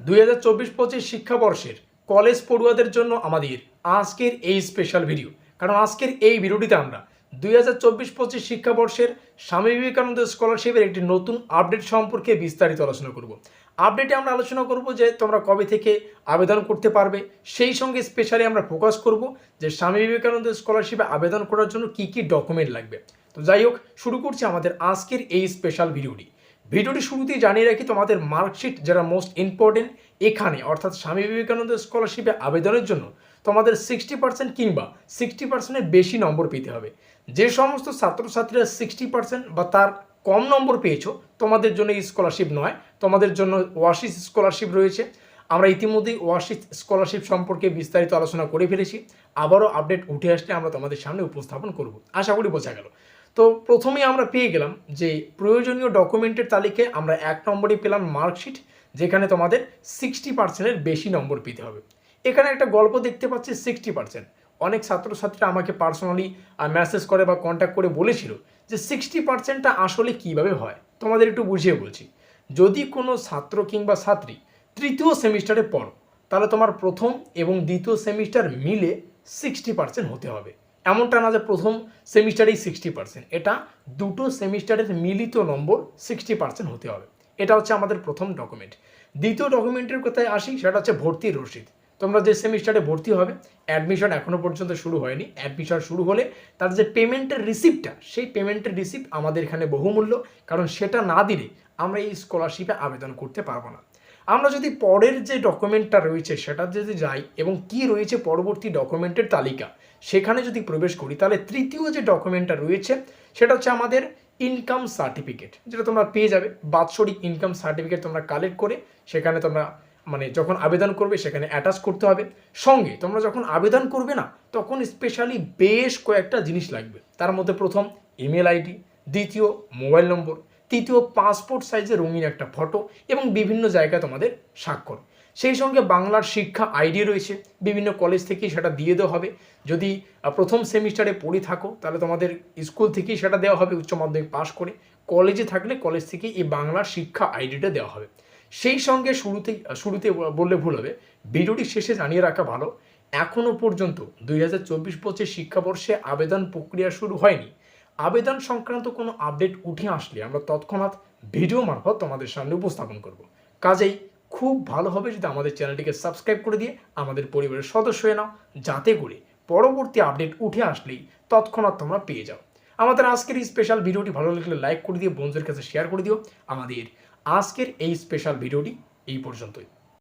দুই হাজার চব্বিশ পঁচিশ শিক্ষাবর্ষের কলেজ পড়ুয়াদের জন্য আমাদের আজকের এই স্পেশাল ভিডিও কারণ আজকের এই ভিডিওটিতে আমরা দুই হাজার চব্বিশ পঁচিশ শিক্ষাবর্ষের স্বামী বিবেকানন্দ স্কলারশিপের একটি নতুন আপডেট সম্পর্কে বিস্তারিত আলোচনা করব। আপডেটে আমরা আলোচনা করব যে তোমরা কবে থেকে আবেদন করতে পারবে, সেই সঙ্গে স্পেশালি আমরা ফোকাস করব যে স্বামী বিবেকানন্দ স্কলারশিপে আবেদন করার জন্য কী কী ডকুমেন্ট লাগবে। তো যাই হোক, শুরু করছি আমাদের আজকের এই স্পেশাল ভিডিওটি ভিডিওটি শুরুতেই জানিয়ে রাখি, তোমাদের মার্কশিট যারা মোস্ট ইম্পর্টেন্ট এখানে, অর্থাৎ স্বামী বিবেকানন্দ স্কলারশিপে আবেদনের জন্য, তোমাদের সিক্সটি পার্সেন্ট কিংবা সিক্সটি পার্সেন্টের বেশি নম্বর পেতে হবে। যে সমস্ত ছাত্রছাত্রীরা সিক্সটি পার্সেন্ট বা তার কম নম্বর পেয়েছ, তোমাদের জন্য এই স্কলারশিপ নয়, তোমাদের জন্য ওয়াশিস স্কলারশিপ রয়েছে। আমরা ইতিমধ্যেই ওয়াশিস স্কলারশিপ সম্পর্কে বিস্তারিত আলোচনা করে ফেলেছি। আবারও আপডেট উঠে আসলে আমরা তোমাদের সামনে উপস্থাপন করব। আশা করি বোঝা গেল। তো প্রথমেই আমরা পেয়ে গেলাম যে প্রয়োজনীয় ডকুমেন্টের তালিকায় আমরা এক নম্বরে পেলাম মার্কশিট যেখানে তোমাদের সিক্সটি পার্সেন্টের বেশি নম্বর পেতে হবে। এখানে একটা গল্প দেখতে পাচ্ছি সিক্সটি পার্সেন্ট অনেক ছাত্রছাত্রীরা আমাকে পার্সোনালি মেসেজ করে বা কন্ট্যাক্ট করে বলেছিল যে সিক্সটি পার্সেন্টটা আসলে কীভাবে হয়। তোমাদের একটু বুঝিয়ে বলছি। যদি কোনো ছাত্র কিংবা ছাত্রী তৃতীয় সেমিস্টারে পড়ো, তাহলে তোমার প্রথম এবং দ্বিতীয় সেমিস্টার মিলে সিক্সটি পার্সেন্ট হতে হবে। এমনটা না যে প্রথম সেমিস্টারেই সিক্সটি পার্সেন্ট এটা দুটো সেমিস্টারের মিলিত নম্বর সিক্সটি পার্সেন্ট হতে হবে। এটা হচ্ছে আমাদের প্রথম ডকুমেন্ট দ্বিতীয় ডকুমেন্টের কথায় আসি, সেটা হচ্ছে ভর্তির রসিদ। তোমরা যে সেমিস্টারে ভর্তি হবে অ্যাডমিশন এখনও পর্যন্ত শুরু হয়নি। অ্যাডমিশন শুরু হলে তার যে পেমেন্টের রিসিপ্টটা সেই পেমেন্টের রিসিপ্ট আমাদের এখানে বহুমূল্য, কারণ সেটা না দিলে আমরা এই স্কলারশিপে আবেদন করতে পারব না। আমরা যদি পরের যে ডকুমেন্টটা রয়েছে সেটা যদি যাই এবং কি রয়েছে পরবর্তী ডকুমেন্টের তালিকা, সেখানে যদি প্রবেশ করি, তাহলে তৃতীয় যে ডকুমেন্টটা রয়েছে, সেটা হচ্ছে আমাদের ইনকাম সার্টিফিকেট যেটা তোমরা পেয়ে যাবে। বাৎসরিক ইনকাম সার্টিফিকেট তোমরা কালেক্ট করে সেখানে তোমরা মানে যখন আবেদন করবে, সেখানে অ্যাটাচ করতে হবে। সঙ্গে তোমরা যখন আবেদন করবে না, তখন স্পেশালি বেশ কয়েকটা জিনিস লাগবে। তার মধ্যে প্রথম ইমেল আইডি দ্বিতীয় মোবাইল নম্বর তৃতীয় পাসপোর্ট সাইজের রঙিন একটা ফটো এবং বিভিন্ন জায়গায় তোমাদের স্বাক্ষর। সেই সঙ্গে বাংলার শিক্ষা আইডি রয়েছে, বিভিন্ন কলেজ থেকেই সেটা দিয়ে দেওয়া হবে। যদি প্রথম সেমিস্টারে পড়ে থাকো, তাহলে তোমাদের স্কুল থেকেই সেটা দেওয়া হবে, উচ্চ মাধ্যমিক পাশ করে। কলেজে থাকলে কলেজ থেকে এই বাংলার শিক্ষা আইডিটা দেওয়া হবে। সেই সঙ্গে শুরুতে শুরুতে বললে ভুল হবে, ভিডিওটি শেষে জানিয়ে রাখা ভালো এখনও পর্যন্ত দুই হাজার চব্বিশ পঁচিশ শিক্ষাবর্ষে আবেদন প্রক্রিয়া শুরু হয়নি। আবেদন সংক্রান্ত কোনো আপডেট উঠে আসলে আমরা তৎক্ষণাৎ ভিডিও মারফত তোমাদের সামনে উপস্থাপন করব। কাজেই খুব ভালো হবে যদি আমাদের চ্যানেলটিকে সাবস্ক্রাইব করে দিয়ে আমাদের পরিবারের সদস্য হয়ে নাও, যাতে করে পরবর্তী আপডেট উঠে আসলেই তৎক্ষণাৎ তোমরা পেয়ে যাও। আমাদের আজকের এই স্পেশাল ভিডিওটি ভালো লাগলে লাইক করে দিও, বন্ধুদের কাছে শেয়ার করে দিও। আমাদের আজকের এই স্পেশাল ভিডিওটি এই পর্যন্তই।